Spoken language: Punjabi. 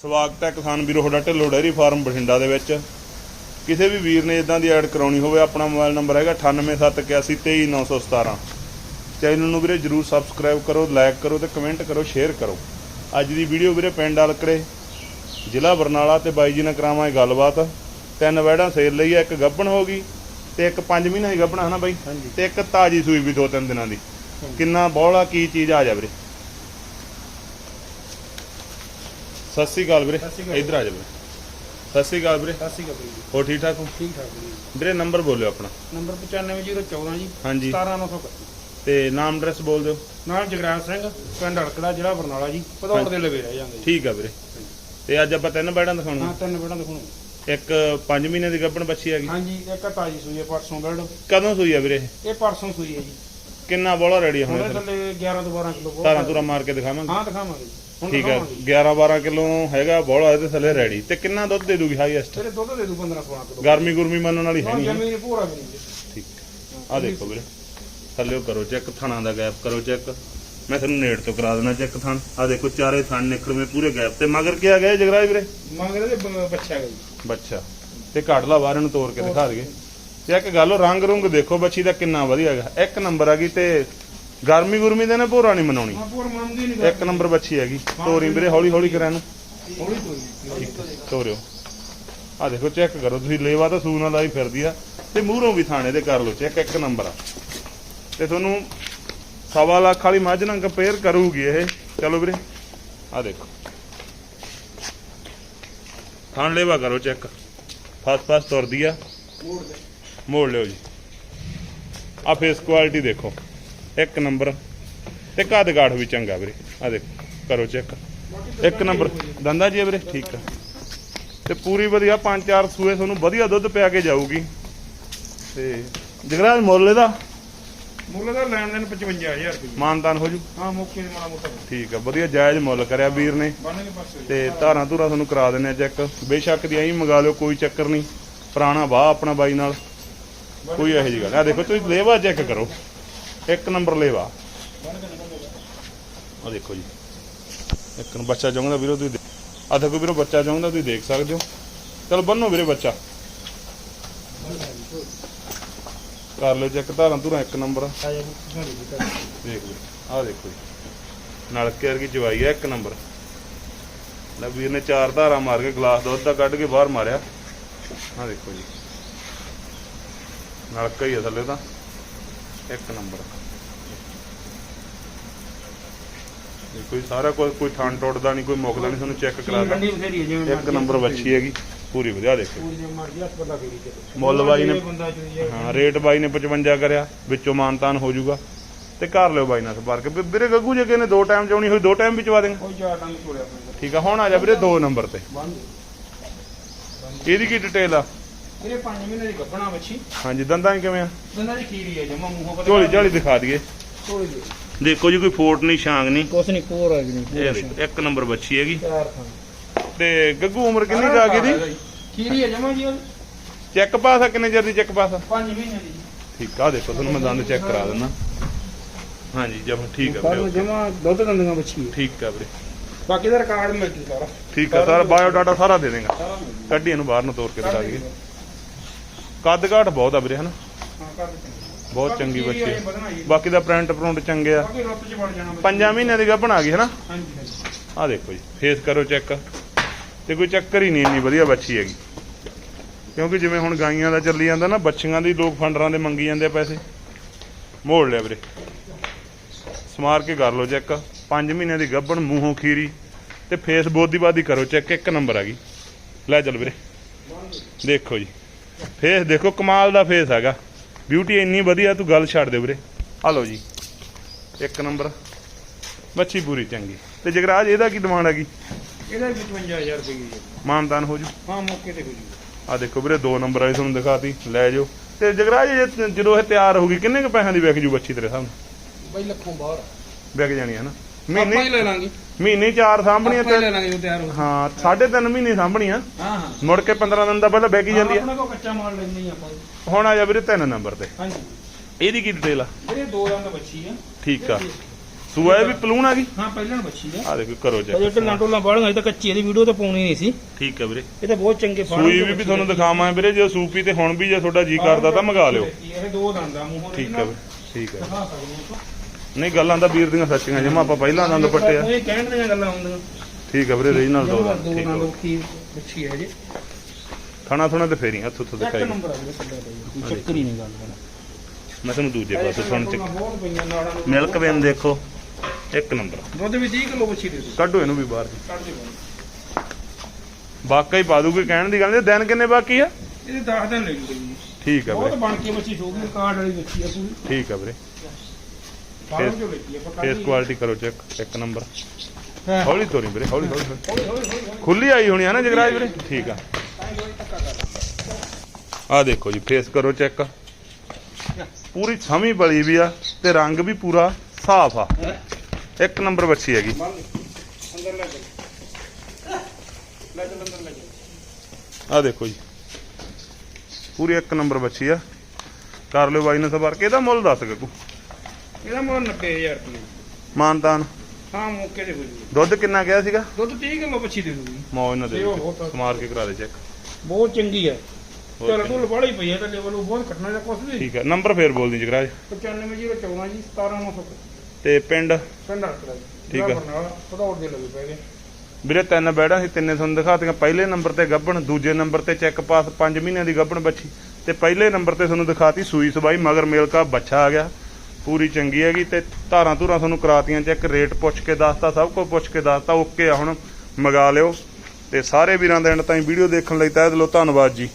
ਸਵਾਗਤ ਹੈ ਕਿਸਾਨ ਵੀਰੋ ਤੁਹਾਡਾ ਢਿੱਲੋਂ ਡੈਰੀ ਫਾਰਮ ਬਠਿੰਡਾ ਦੇ ਵਿੱਚ। ਕਿਸੇ ਵੀ ਵੀਰ ਨੇ ਇਦਾਂ ਦੀ ਐਡ ਕਰਾਉਣੀ ਹੋਵੇ ਆਪਣਾ ਮੋਬਾਈਲ ਨੰਬਰ ਹੈਗਾ 9871823917 ਚੈਨਲ ਨੂੰ ਵੀਰੇ ਜਰੂਰ ਸਬਸਕ੍ਰਾਈਬ ਕਰੋ ਲਾਈਕ ਕਰੋ ਤੇ ਕਮੈਂਟ ਕਰੋ ਸ਼ੇਅਰ ਕਰੋ। ਅੱਜ ਦੀ ਵੀਡੀਓ ਵੀਰੇ ਪਿੰਡ ਅਲਕੜੇ ਜ਼ਿਲ੍ਹਾ ਬਰਨਾਲਾ ਤੇ ਬਾਈ ਜੀ ਨਾਲ ਕਰਾਵਾਂਗੇ ਗੱਲਬਾਤ। ਤਿੰਨ ਵੈੜਾਂ ਸੇਲ ਲਈ ਆ ਇੱਕ ਗੱਬਣ ਹੋ ਗਈ ਤੇ ਇੱਕ 5 ਮਹੀਨਿਆਂ ਦੀ ਗੱਬਣ ਹਨਾ ਬਾਈ? ਹਾਂਜੀ। ਤੇ ਇੱਕ ਤਾਜੀ ਸੂਈ ਵੀ ਦੋ ਤਿੰਨ ਦਿਨਾਂ ਦੀ। ਕਿੰਨਾ ਬੋਲਾ ਕੀ ਚੀਜ਼ ਆ ਜਾ ਵੀਰੇ? ਸਤਿ ਸ਼੍ਰੀ ਅਕਾਲ ਵੀਰੇ। ਇੱਧਰ ਆ ਜਾ ਵੀਰੇ। ਸਤਿ ਸ਼੍ਰੀ ਅਕਾਲ ਵੀਰੇ। ਸਤਿ ਸ਼੍ਰੀ ਅਕਾਲ ਜੀ। ਹੋ ਠੀਕ ਠਾਕ ਹੋ? ਠੀਕ ਠਾਕ ਜੀ। ਵੀਰੇ ਨੰਬਰ ਬੋਲਿਓ ਆਪਣਾ। ਨੰਬਰ 95014 ਜੀ। ਹਾਂਜੀ। 17931 ਤੇ ਨਾਮ ਐਡਰੈਸ ਬੋਲ ਦਿਓ। ਨਾਲ ਜਗਰਾਜ ਸਿੰਘ ਪਿੰਡ ਅੜਕੜਾ ਜ਼ਿਲ੍ਹਾ ਬਰਨਾਲਾ ਜੀ। ਪਧੌੜ ਦੇ ਲਵੇ ਰਹਿ ਜਾਂਦੇ ਠੀਕ ਆ ਵੀਰੇ। ਤੇ ਅੱਜ ਆਪਾਂ ਤਿੰਨ ਬੈੜਾਂ ਦਿਖਾਉਣੀਆਂ। ਹਾਂ ਤਿੰਨ ਬੇੜਾਂ ਦਿਖਾਉਣ ਇੱਕ 5 ਮਹੀਨੇ ਦੀ ਗੱਭਣ ਬੱਚੀ ਹੈਗੀ। ਹਾਂਜੀ ਇੱਕ ਤਾਜੀ ਸੂਈ ਹੈ ਪਰਸੋਂ ਬੈੜ। ਕਦੋਂ ਸੂਈ ਆ ਵੀਰੇ ਇਹ ਪਰਸੋਂ ਸੂਈ ਹੈ ਜੀ। ਕਿੰਨਾ ਬੋਲਾ ਰੈਡੀ ਹੁਣ ਹੁਣ ਥੱਲੇ 11 ਤੋਂ 12 ਕਿਲੋ ਤਾਰਾਂ ਤੁਰਾ ਮਾਰ ਕੇ ਦਿਖਾਵਾਂਗੇ। ਹਾਂ ਦਿਖਾਵਾਂਗੇ। ਹੁਣ ਠੀਕ ਹੈ ਦਿਖਾਵਾਂਗੇ। 11 12 ਕਿਲੋ ਹੈਗਾ ਬੋਲਾ ਇਹਦੇ ਥੱਲੇ ਰੈਡੀ ਤੇ ਕਿੰਨਾ ਦੁੱਧ ਦੇ ਦੂਗੀ ਹਾਈਐਸਟ ਤੇਰੇ ਦੁੱਧ ਦੇ ਦੂ 15 16 ਕਿਲੋ। ਗਰਮੀ ਗੁਰਮੀ ਮੰਨਣ ਵਾਲੀ ਹੈ ਹਾਂ ਨਹੀਂ। ਜ਼ਮੀਨ ਪੂਰਾ ਵੀ ਨਹੀਂ। ਠੀਕ। ਆ ਦੇਖੋ ਵੀਰੇ। ਥੱਲੇ ਕਰੋ ਚੈੱਕ ਥਣਾ ਦਾ ਗੈਪ ਕਰੋ ਚੈੱਕ ਮੈਂ ਤੁਹਾਨੂੰ ਨੇੜ ਤੋਂ ਕਰਾ ਦੇਣਾ ਚੈੱਕ ਥਣ। ਆ ਦੇਖੋ ਚਾਰੇ ਥਣ ਨਿਕਲਵੇਂ ਪੂਰੇ ਗੈਪ ਤੇ। ਮਗਰ ਕੀ ਆ ਗਿਆ ਜਗਰਾਜ ਵੀਰੇ? ਮੰਗਦੇ ਤੇ ਬੱਚਾ ਜੀ। ਬੱਚਾ। ਤੇ ਕੱਢ ਲਾ ਬਾਹਰ ਨੂੰ ਤੋੜ ਕੇ ਦਿਖਾ ਦਈਏ। ਤੇ ਇੱਕ ਗੱਲ ਰੰਗ ਰੁੰਗ ਦੇਖੋ ਬੱਚੀ ਦਾ ਕਿੰਨਾ ਵਧੀਆ ਹੈਗਾ। ਇੱਕ ਨੰਬਰ ਹੈਗੀ ਤੇ ਗਰਮੀ ਗੁਰਮੀ ਦੇ ਨੇ ਭੋਰਾ ਨਹੀਂ ਮਨਾਉਣੀ। ਇੱਕ ਨੰਬਰ ਬੱਚੀ ਹੈਗੀ ਤੋਰੀ ਵੀਰੇ ਹੌਲੀ ਹੌਲੀ ਕਰਾਂ ਨੂੰ। ਹੌਲੀ ਤੋਰੀ ਤੋਰਿਓ। ਆ ਦੇਖੋ ਚੈੱਕ ਕਰੋ ਤੁਸੀਂ ਲੇਵਾ ਤਾਂ ਵਾਲਾ ਹੀ ਫਿਰਦੀ ਆ। ਤੇ ਮੂਹਰੋਂ ਵੀ ਥਾਣੇ ਦੇ ਕਰ ਲਓ ਚੈੱਕ ਇੱਕ ਨੰਬਰ ਆ। ਤੇ ਤੁਹਾਨੂੰ ਸਵਾ ਲੱਖ ਵਾਲੀ ਮੱਝ ਨਾਲ ਕੰਪੇਅਰ ਕਰੂਗੀ ਇਹ। ਚਲੋ ਵੀਰੇ ਆ ਦੇਖੋ। ਥਾਣ ਲੇਵਾ ਕਰੋ ਚੈੱਕ। ਫਸ ਫਸ ਤੁਰਦੀ ਆ। ਮੋੜ ਦੇ ਲਿਓ ਜੀ। ਆ ਫੇਸ ਕੁਆਲਿਟੀ ਦੇਖੋ। ਇੱਕ ਨੰਬਰ ਤੇ ਕੱਦ ਗਾਠ ਵੀ ਚੰਗਾ ਵੀਰੇ। ਆ ਦੇਖੋ ਕਰੋ ਚੈੱਕ ਇੱਕ ਨੰਬਰ ਦੰਦਾ ਜੀ ਵੀਰੇ ਠੀਕ ਆ। ਤੇ ਪੂਰੀ ਵਧੀਆ ਪੰਜ ਚਾਰ ਸੂਏ ਤੁਹਾਨੂੰ ਵਧੀਆ ਦੁੱਧ ਪਿਆ ਕੇ ਜਾਊਗੀ। ਤੇ ਜਗਰਾਜ ਮੁੱਲ ਇਹਦਾ? ਮੁੱਲ ਦਾ ਲੈਣ ਦੇਣ 55000 ਰੁਪਏ। ਮਾਨਤਾਨ ਹੋ ਜੂ? ਹਾਂ ਮੌਕੇ ਦੇ ਮਾੜਾ ਮੋਟਾ। ਠੀਕ ਆ ਵਧੀਆ ਜਾਇਜ਼ ਮੁੱਲ ਕਰਿਆ ਵੀਰ ਨੇ। ਤੇ ਧਾਰਾਂ ਧੂਰਾਂ ਤੁਹਾਨੂੰ ਕਰਾ ਦਿੰਨੇ ਆ ਚੈੱਕ ਬੇਸ਼ੱਕ ਦੀ ਐਂ ਮੰਗਾ ਲਿਓ ਕੋਈ ਚੱਕਰ ਨਹੀਂ। ਪੁਰਾਣਾ ਵਾਹ ਆਪਣਾ ਬਾਈ ਨਾਲ। ਕੋਈ ਇਹੋ ਜਿਹੀ ਗੱਲ ਆ ਦੇਖੋ, ਤੁਸੀਂ ਲੇਵਾ ਚੈੱਕ ਕਰੋ। ਇੱਕ ਨੰਬਰ ਲੇਵਾ। ਆ ਦੇਖੋ ਜੀ। ਇੱਕ ਨੂੰ ਬੱਚਾ ਚਾਹੁੰਦਾ ਵੀਰੋ, ਤੁਸੀਂ ਆ ਦੇਖੋ ਵੀਰੋ, ਬੱਚਾ ਚਾਹੁੰਦਾ, ਤੁਸੀਂ ਦੇਖ ਸਕਦੇ ਹੋ। ਚਲ, ਬੰਨੋ ਵੀਰੇ ਬੱਚਾ। ਕਰ ਲਓ ਚੈੱਕ ਧਾਰਾਂ ਧੂਰਾਂ, ਇੱਕ ਨੰਬਰ ਆ ਦੇਖ ਲਓ। ਆਹ ਦੇਖੋ ਜੀ। ਨਲਕੇ ਵਰਗੀ ਜਵਾਈ ਆ, ਇੱਕ ਨੰਬਰ ਲੈ ਵੀਰ ਨੇ ਚਾਰ ਧਾਰਾਂ ਮਾਰ ਕੇ ਗਲਾਸ ਦੁੱਧ ਦਾ ਕੱਢ ਕੇ ਬਾਹਰ ਮਾਰਿਆ। ਆਹ ਦੇਖੋ ਜੀ। ਨਲਕਾ ਹੀ ਆ ਥੱਲੇ ਤਾਂ। ਇੱਕ ਨੰਬਰ। ਜੀ ਸਾਰਾ ਕੁਝ ਕੋਈ ਥਣ ਟੁੱਟਦਾ ਨਹੀਂ ਕੋਈ ਮੁੱਕਦਾ ਨਹੀਂ ਤੁਹਾਨੂੰ ਚੈੱਕ ਕਰਾ ਦਾਂ ਇੱਕ ਨੰਬਰ ਬੱਚੀ ਹੈਗੀ ਪੂਰੀ ਵਧੀਆ ਦੇਖੋ। ਮੁੱਲ ਬਾਈ ਨੇ- ਹਾਂ ਰੇਟ ਬਾਈ ਨੇ 55 ਕਰਿਆ ਵਿੱਚੋਂ ਮਾਨਤਾਨ ਹੋ ਜਾਊਗਾ। ਤੇ ਕਰ ਲਿਓ ਬਾਈ ਨਾਲ ਸੰਪਰਕ। ਵੀ ਵੀਰੇ ਗੱਗੂ ਜੇ ਕਿਸੇ ਨੇ ਦੋ ਟਾਈਮ ਚਾਉਣੀ ਹੋਈ ਦੋ ਟਾਈਮ ਵੀ ਚਵਾ ਦੇਂਗੇ ਕੋਈ ਠੀਕ ਆ ਹੁਣ ਆ ਜਾ ਵੀਰੇ ਦੋ ਨੰਬਰ ਤੇ। ਇਹਦੀ ਕੀ ਡਿਟੇਲ ਆ? ਇਹਦੇ 5 ਮਹੀਨੇ ਦੀ ਗੱਭਣਾ ਬੱਚੀ ਹਾਂਜੀ ਦੰਦਾਂ ਹੀ ਕਿਵੇਂ ਆ? ਦੰਦਾਂ ਦੀ ਖੀਰੀ ਹੈ ਜਮਾ ਮੂੰਹੋਂ ਪਤਾ ਝੋਲੀ ਝਾਲੀ ਦਿਖਾ ਦਈਏ। ਝੋਲੀ ਦੇ ਦੇਖੋ ਜੀ ਕੋਈ ਫੋਟ ਨਹੀਂ ਛਾਂਗ ਨਹੀਂ। ਕੁਛ ਨਹੀਂ ਕੋਰ ਆ ਜੀ ਇੱਕ ਨੰਬਰ ਬੱਚੀ ਹੈਗੀ। ਚਾਰ ਥਾਂ। ਤੇ ਗੱਗੂ ਉਮਰ ਕਿੰਨੀ ਕੁ ਆ ਗਈ ਦੀ ਖੀਰੀ ਹੈ ਜਮਾ ਜੀ ਚੈੱਕ ਪਾਸ ਆ ਕਿੰਨੇ ਚਿਰ ਦੀ ਚੈੱਕ ਪਾਸ ਆ? 5 ਮਹੀਨੇ ਦੀ। ਠੀਕ ਆ ਦੇਖੋ ਤੁਹਾਨੂੰ ਮੈਂ ਦੰਦ ਚੈੱਕ ਕਰਾ ਦਿੰਦਾ। ਹਾਂਜੀ ਜਮ ਠੀਕ ਆ ਵੀਰੇ ਜਮਾ ਦੁੱਧ ਦੰਦੀਆਂ ਬੱਚੀ ਹੈ ਠੀਕ ਆ ਵੀਰੇ। ਬਾਕੀ ਦਾ ਰਿਕਾਰਡ ਮਿਲ ਜੂ ਸਾਰਾ। ਠੀਕ ਆ ਸਰ ਬਾਇਓ ਡਾਟਾ ਸਾਰਾ ਦੇ ਦੇਗਾ। ਕੱਢੀ ਇਹਨੂੰ ਬਾਹਰ ਨੂੰ ਤੋੜ ਕੇ ਦਿਖਾ ਦਈਏ। ਕੱਦ ਕਾਠ ਬਹੁਤ ਆ ਵੀਰੇ ਹਨਾ? ਹਾਂ ਬਹੁਤ ਚੰਗੀ ਬੱਚੀ ਹੈ ਹੈ, ਹੀ ਹੈ। ਬਾਕੀ ਦਾ ਪ੍ਰਿੰਟ ਪ੍ਰਿੰਟ ਚੰਗੇ ਆ। ਪੰਜਾਂ ਮਹੀਨਿਆਂ ਦੀ ਗੱਭਣ ਆ ਗਈ ਹਨਾ? ਹਾਂਜੀ ਹਾਂਜੀ। ਆ ਦੇਖੋ ਜੀ ਫੇਸ ਕਰੋ ਚੈੱਕ ਤੇ ਕੋਈ ਚੱਕਰ ਹੀ ਨਹੀਂ ਇੰਨੀ ਵਧੀਆ ਬੱਚੀ ਹੈਗੀ। ਕਿਉਂਕਿ ਜਿਵੇਂ ਹੁਣ ਗਾਈਆਂ ਦਾ ਚੱਲੀ ਜਾਂਦਾ ਨਾ ਬੱਚੀਆਂ ਦੀ ਲੋਕ ਫੰਡਰਾਂ ਦੇ ਮੰਗੀ ਜਾਂਦੇ ਪੈਸੇ। ਮੋੜ ਲਿਆ ਵੀਰੇ। ਸਮਾਰ ਕੇ ਕਰ ਲਓ ਚੈੱਕ 5 ਮਹੀਨਿਆਂ ਦੀ ਗੱਭਣ ਮੂੰਹੋਂ ਖੀਰੀ। ਤੇ ਫੇਸ ਬੋਦੀ ਬਾਦੀ ਕਰੋ ਚੈੱਕ ਇੱਕ ਨੰਬਰ ਆ ਗਈ। ਲੈ ਚੱਲ ਵੀਰੇ। ਦੇਖੋ ਜੀ। ਫੇਸ ਦੇਖੋ ਕਮਾਲ ਦਾ ਫੇਸ ਹੈਗਾ। ਬਿਊਟੀ ਇੰਨੀ ਵਧੀਆ ਤੂੰ ਗੱਲ ਛੱਡ ਦੇ ਵੀਰੇ। ਆ ਲਓ ਜੀ। ਇੱਕ ਨੰਬਰ। ਬੱਚੀ ਪੂਰੀ ਚੰਗੀ। ਤੇ ਜਗਰਾਜ ਇਹਦਾ ਕੀ ਡਿਮਾਂਡ ਹੈਗੀ? ਇਹਦਾ ਵੀ 55000 ਰੁਪਏ ਜੀ ਮਾਨਦਾਨ ਹੋ ਜੂ। ਹਾਂ ਮੌਕੇ ਤੇ ਹੋ ਜੂ। ਆ ਦੇਖੋ ਵੀਰੇ ਦੋ ਨੰਬਰ ਵਾਲੀ ਤੁਹਾਨੂੰ ਦਿਖਾਤੀ। ਲੈ ਜਾਓ। ਤੇ ਜਗਰਾਜ ਜਦੋਂ ਇਹ ਤਿਆਰ ਹੋਊਗੀ ਕਿੰਨੇ ਕੁ ਪੈਸਿਆਂ ਦੀ ਵਿਕ ਜੂ ਬੱਚੀ ਤੇਰੇ ਸਾਹਮਣੇ ਬਈ ਲੱਖੋਂ ਬਾਹਰ। ਵਿਕ ਜਾਣੀ ਹੈ ਨਾ। ਹੀ ਮਹੀਨੇ ਲੈ ਲਾਂਗੇ। ਮਹੀਨੇ ਚਾਰ ਸਾਂਭਣੀਆਂ ਤੇ ਲੈ ਲਾਂਗੇ ਜੋ ਤਿਆਰ ਹੋ ਹਾਂ ਸਾਢੇ ਤਿੰਨ ਮਹੀਨੇ ਸਾਂਭਣੀਆਂ। ਹਾਂ ਹਾਂ। ਮੁੜ ਕੇ 15 ਦਿਨ ਦਾ ਪਹਿਲਾਂ ਹੀ ਜਾਂਦੀ ਹੈ ਆਪਣੇ ਕੋਲ ਕੱਚਾ ਮਾਲ ਲੈਂਦੇ ਹੀ ਆਪਾਂ। ਹੁਣ ਆ ਜਾ ਵੀਰੇ ਤਿੰਨ ਨੰਬਰ ਤੇ। ਹਾਂਜੀ। ਇਹਦੀ ਕੀ ਡਿਟੇਲ ਆ? ਜਿਹੜੇ ਦੋ ਦੰਦ ਬੱਚੀ ਆ। ਠੀਕ ਆ। ਸੂਆ ਵੀ ਪਲੂਣ ਆ ਗਈ? ਹਾਂ ਪਹਿਲਾਂ ਬੱਚੀ ਆ। ਆ ਦੇਖੋ ਕਰੋ ਅਜੇ ਚੈੱਕ ਢਿੱਲਾਂ ਢੋਲਾਂ ਬਾੜੀਆਂ ਤਾਂ ਕੱਚੀ ਇਹਦੀ ਵੀਡੀਓ ਤਾਂ ਪਾਉਣੀ ਨਹੀਂ ਸੀ। ਠੀਕ ਹੈ ਵੀਰੇ। ਇਹ ਤਾਂ ਬਹੁਤ ਚੰਗੇ ਫਾਰਮ ਸੂਈ ਵੀ ਤੁਹਾਨੂੰ ਦਿਖਾਵਾਂ ਵੀਰੇ ਜੇ ਸੂਪੀ ਤੇ ਹੁਣ ਵੀ ਜੇ ਤੁਹਾਡਾ ਜੀ ਕਰਦਾ ਤਾਂ ਮੰਗਾ ਲਿਓ। ਇਹ ਦੋ ਦੰਦਾਂ ਮੂੰਹੋਂ ਠੀਕ ਵੀਰੇ। ਠੀਕ ਹੈ ਦਿਖਾ ਸਕਦੇ ਹਾਂ ਨਹੀਂ ਗੱਲਾਂ ਤਾਂ ਵੀਰ ਦੀਆਂ ਸੱਚੀਆਂ ਜਮਾ ਆਪਾਂ ਪਹਿਲਾਂ ਦੰਦ ਪੱਟਿਆ। ਇਹ ਕਹਿਣ ਦੀਆਂ ਗੱਲਾਂ ਹੁੰਦੀਆਂ। ਠੀਕ ਹੈ ਵੀਰੇ ਰੀਜਨਲ ਦੋ ਦੋ ਠੀਕ ਕੀ ਬੱਚੀ ਹੈ ਜੀ। ਥਣਾ ਥਣਾ ਤੇ ਫੇਰੀ ਹੱਥ ਉੱਥੋਂ ਇੱਕ ਦਿਖਾਈ। ਨੰਬਰ ਆ ਜੀ ਕੱਲਾ ਕੋਈ ਚੱਕਰ ਹੀ ਨਹੀਂ ਗੱਲ ਦਾ। ਮੈਂ ਤੁਹਾਨੂੰ ਦੂਜੇ ਪਾਸੇ ਸੁਣ ਚ ਬਹੁਤ ਮਿਲਕ ਵੇਨ ਦੇਖੋ ਇੱਕ ਨੰਬਰ। ਦੁੱਧ ਵੀ 30 ਕਿਲੋ ਬੱਚੀ ਦੇ ਕੱਢੋ ਇਹਨੂੰ ਵੀ ਬਾਹਰ ਦੀ। ਕੱਢ ਦਿਓ। ਵਾਕਈ ਪਾ ਦੂਗੀ ਕਹਿਣ ਦੀ ਗੱਲ ਨਹੀਂ ਦਿਨ ਕਿੰਨੇ ਬਾਕੀ ਆ? ਇਹ 10 ਦਿਨ ਲੈ ਠੀਕ ਬਹੁਤ ਵੀਰੇ। ਬਣ ਕੇ ਬੱਚੀ ਸੋਗੀ ਕਾਰਡ ਵਾਲੀ ਬੱਚੀ ਆ ਪੂਰੀ। ਠੀਕ ਹੈ ਵੀਰੇ। ਫੇਸ ਕੁਆਲਿਟੀ ਕਰੋ ਚੈੱਕ ਇੱਕ ਨੰਬਰ ਹਾਂ। ਹੌਲੀ ਤੋਰੀ ਵੀਰੇ ਹੌਲੀ ਹੌਲੀ ਖੁੱਲੀ ਆਈ ਹੋਣੀ ਆ ਨਾ ਜਗਰਾਜ ਵੀਰੇ? ਠੀਕ ਆ। ਆ ਦੇਖੋ ਜੀ ਫੇਸ ਕਰੋ ਚੈੱਕ ਪੂਰੀ ਛਮੀ ਬਲੀ ਵੀ ਆ ਤੇ ਰੰਗ ਵੀ ਪੂਰਾ ਸਾਫ਼ ਆ। ਇੱਕ ਨੰਬਰ ਬੱਚੀ ਹੈਗੀ। ਅੰਦਰ ਲੈ ਜਾ ਲੈ ਜਾ ਅੰਦਰ ਲੈ ਜਾ ਆ ਦੇਖੋ ਜੀ। ਪੂਰੀ ਇੱਕ ਨੰਬਰ ਬੱਚੀ ਆ। ਕਰ ਲਿਓ ਬਾਈ ਨੇ ਸਵਾਰ ਕੇ ਇਹਦਾ ਮੁੱਲ ਦੱਸ ਗੱਗੂ। ਇਹਦਾ ਮੁੱਲ 90000 ਰੁਪਏ। ਮਾਨਤਾਨ। ਹਾਂ ਮੌਕੇ ਤੇ ਹੋ ਜੂਗੀ। ਦੁੱਧ ਕਿੰਨਾ ਗਿਆ ਸੀਗਾ? ਦੁੱਧ 30 ਕਿਲੋ ਬੱਚੀ ਦੇ ਦੂਗੀ ਮੌਜ ਨਾ ਦੇ ਬਹੁਤ। ਸਮਾਰ ਕੇ ਕਰਾ ਦੇ ਚੈੱਕ। ਬਹੁਤ ਚੰਗੀ ਹੈ। ਚਲ ਚੰਗੀ। ਢੁੱਲ ਬਾੜੀ ਪਈ ਹੈ ਤਾਂ ਲੈਵਲ ਉਹ ਬਹੁਤ ਘਟਣਾ ਜਾਂ ਕੁਛ ਨਹੀਂ ਠੀਕ ਹੈ ਨੰਬਰ ਫੇਰ ਬੋਲਦੀ ਜਗਰਾਜ 95014 ਜੀ 17900 ਤੇ ਪਿੰਡ? ਪਿੰਡ ਠੀਕ ਆ। ਬਰਨਾਲਾ ਪਧੌੜ ਦੇ ਲੱਗੇ ਪਏ ਨੇ। ਵੀਰੇ ਤਿੰਨ ਬੈੜਾਂ ਸੀ ਤਿੰਨੇ ਤੁਹਾਨੂੰ ਦਿਖਾਤੀਆਂ। ਪਹਿਲੇ ਨੰਬਰ ਤੇ ਗੱਬਣ ਦੂਜੇ ਨੰਬਰ ਤੇ ਚੈੱਕ ਪਾਸ 5 ਮਹੀਨਿਆਂ ਦੀ ਗੱਬਣ ਬੱਚੀ। ਤੇ ਪਹਿਲੇ ਨੰਬਰ ਤੇ ਤੁਹਾਨੂੰ ਦਿਖਾਤੀ ਸੂਈ ਸਬਾਈ ਮਗਰ ਮੇਲਕਾ ਬੱਚਾ ਆ ਗਿਆ। ਪੂਰੀ ਚੰਗੀ ਹੈਗੀ ਤੇ ਧਾਰਾਂ ਧੂਰਾਂ ਤੁਹਾਨੂੰ ਕਰਾਤੀਆਂ ਚੈੱਕ ਰੇਟ ਪੁੱਛ ਕੇ ਦੱਸਤਾ, ਸਭ ਕੁਝ ਪੁੱਛ ਕੇ ਦੱਸਤਾ, ਓਕੇ ਆ ਹੁਣ, ਮੰਗਾ ਲਿਓ। ਤੇ ਸਾਰੇ ਵੀਰਾਂ ਦੇ ਐਂਡ ਤਾਈਂ ਵੀਡੀਓ ਦੇਖਣ ਲਈ ਤਹਿ ਦਿਲੋਂ ਧੰਨਵਾਦ ਜੀ।